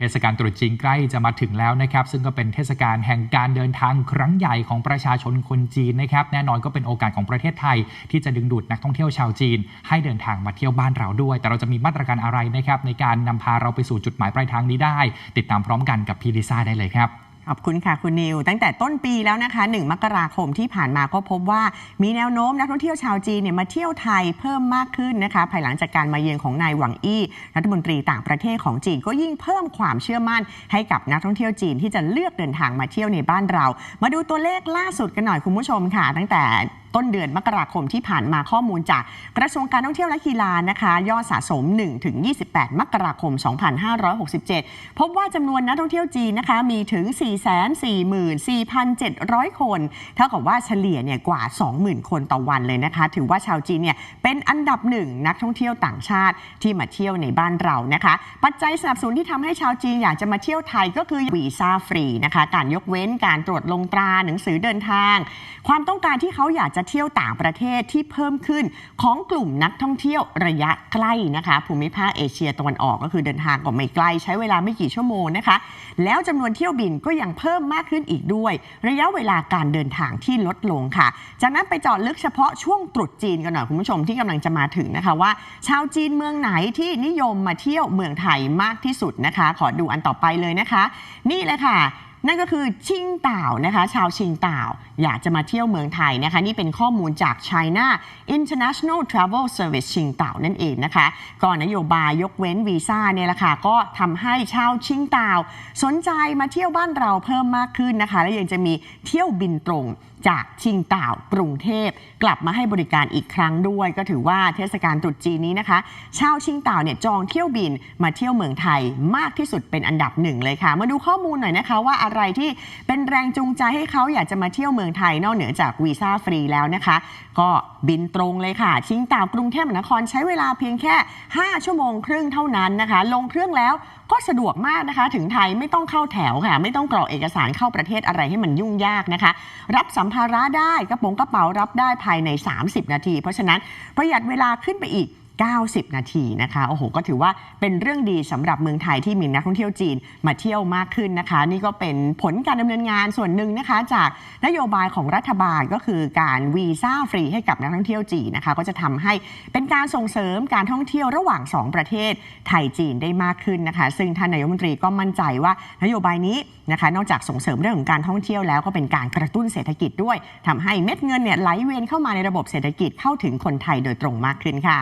เทศกาลตรุษจีนใกล้จะมาถึงแล้วนะครับ ซึ่งก็เป็นเทศกาลแห่งการเดินทางครั้งใหญ่ของประชาชนคนจีนนะครับ แน่นอนก็เป็นโอกาสของประเทศไทย ที่จะดึงดูดนักท่องเที่ยวชาวจีน ให้เดินทางมาเที่ยวบ้านเราด้วย แต่เราจะมีมาตรการอะไรนะครับในการนำพาเราไปสู่จุดหมายปลายทางนี้ได้ ติดตามพร้อมกันกับพีริซ่าได้เลยครับ ขอบคุณค่ะคุณนิว ตั้งแต่ต้นปีแล้วนะคะ1มกราคมที่ผ่านมาก็พบว่ามีแนวโน้มนักท่องเที่ยวชาวจีนเนี่ยมาเที่ยวไทยเพิ่มมากขึ้นนะคะภายหลังจากการมาเยือนของนายหวังอี้รัฐมนตรีต่างประเทศของจีนก็ยิ่งเพิ่มความเชื่อมั่น ให้กับนักท่องเที่ยวจีนที่จะเลือกเดินทางมาเที่ยวในบ้านเรา มาดูตัวเลขล่าสุดกันหน่อยคุณผู้ชมค่ะ ตั้งแต่ต้นเดือนมกราคมที่ผ่านมาข้อมูลจากกระทรวงการท่องเที่ยวและกีฬานะคะยอดสะสม1ถึง28 มกราคม 2567 พบว่าจำนวนนักท่องเที่ยวจีนนะคะมีถึง 444,700 คน เท่ากับว่าเฉลี่ยเนี่ยกว่า 20,000 คนต่อวันเลยนะคะ ถือว่าชาวจีนเนี่ยเป็นอันดับหนึ่งนักท่องเที่ยวต่างชาติที่มาเที่ยวในบ้านเรานะคะ ปัจจัยสนับสนุนที่ทำให้ชาวจีนอยากจะมาเที่ยวไทยก็คือวีซ่าฟรีนะคะ การยกเว้นการตรวจลงตราหนังสือเดินทาง ความต้องการที่เขาอยากจะเที่ยวต่างประเทศที่เพิ่มขึ้นของกลุ่มนักท่องเที่ยวระยะใกล้นะคะภูมิภาคเอเชียตะวันออกก็คือเดินทางก็ไม่ไกลใช้เวลาไม่กี่ชั่วโมงนะคะ แล้วจำนวนเที่ยวบินก็ยังเพิ่มมากขึ้นอีกด้วย ระยะเวลาการเดินทางที่ลดลงค่ะ จากนั้นไปเจาะลึกเฉพาะช่วงตรุษจีนกันหน่อยคุณผู้ชมที่กำลังจะมาถึงนะคะว่า ชาวจีนเมืองไหนที่นิยมมาเที่ยวเมืองไทยมากที่สุดนะคะ ขอดูอันต่อไปเลยนะคะ นี่เลยค่ะ นั่นก็คือชิงเต่านะคะ ชาวชิงเต่าอยากจะมาเที่ยวเมืองไทยนะคะ นี่เป็นข้อมูลจาก China International Travel Service ชิงเต่านั่นเองนะคะก็นโยบายยกเว้นวีซ่าเนี่ยแหละค่ะก็ทำให้ชาวชิงเต่าสนใจมาเที่ยวบ้านเราเพิ่มมากขึ้นนะคะ และยังจะมีเที่ยวบินตรงจากชิงเต่ากรุงเทพ กลับมาให้บริการอีกครั้งด้วย ก็ถือว่าเทศกาลตรุษจีนนี้นะคะ ชาวชิงเต่าเนี่ยจองเที่ยวบินมาเที่ยวเมืองไทยมากที่สุดเป็นอันดับหนึ่งเลยค่ะ มาดูข้อมูลหน่อยนะคะว่าอะไรที่เป็นแรงจูงใจให้เขาอยากจะมาเที่ยวเมืองไทยนอกเหนือจากวีซ่าฟรีแล้วนะคะ ก็บินตรงเลยค่ะ ชิงต่ากรุงเทพมหานครใช้เวลาเพียงแค่ 5 ชั่วโมงครึ่งเท่านั้นนะคะ ลงเครื่องแล้วก็สะดวกมากนะคะ ถึงไทยไม่ต้องเข้าแถวค่ะ ไม่ต้องกรอกเอกสารเข้าประเทศอะไรให้มันยุ่งยากนะคะ รับสัมภาระได้กระโปรงกระเป๋ารับได้ภายใน 30 นาที เพราะฉะนั้นประหยัดเวลาขึ้นไปอีก 90 นาทีนะคะโอ้โหก็ถือว่าเป็นเรื่องดีสำหรับเมืองไทยที่มีนักท่องเที่ยวจีนมาเที่ยวมากขึ้นนะคะ นี่ก็เป็นผลการดำเนินงานส่วนหนึ่งนะคะ จากนโยบายของรัฐบาลก็คือการวีซ่าฟรีให้กับนักท่องเที่ยวจีนนะคะ ก็จะทำให้เป็นการส่งเสริมการท่องเที่ยวระหว่าง 2 ประเทศไทยจีนได้มากขึ้นนะคะ ซึ่งท่านนายกรัฐมนตรีก็มั่นใจว่านโยบายนี้นะคะ นอกจากส่งเสริมเรื่องของการท่องเที่ยวแล้วก็เป็นการกระตุ้นเศรษฐกิจด้วยทำให้เม็ดเงินเนี่ยไหลเวียนเข้ามาในระบบเศรษฐกิจเข้าถึงคนไทยโดยตรงมากขึ้นค่ะ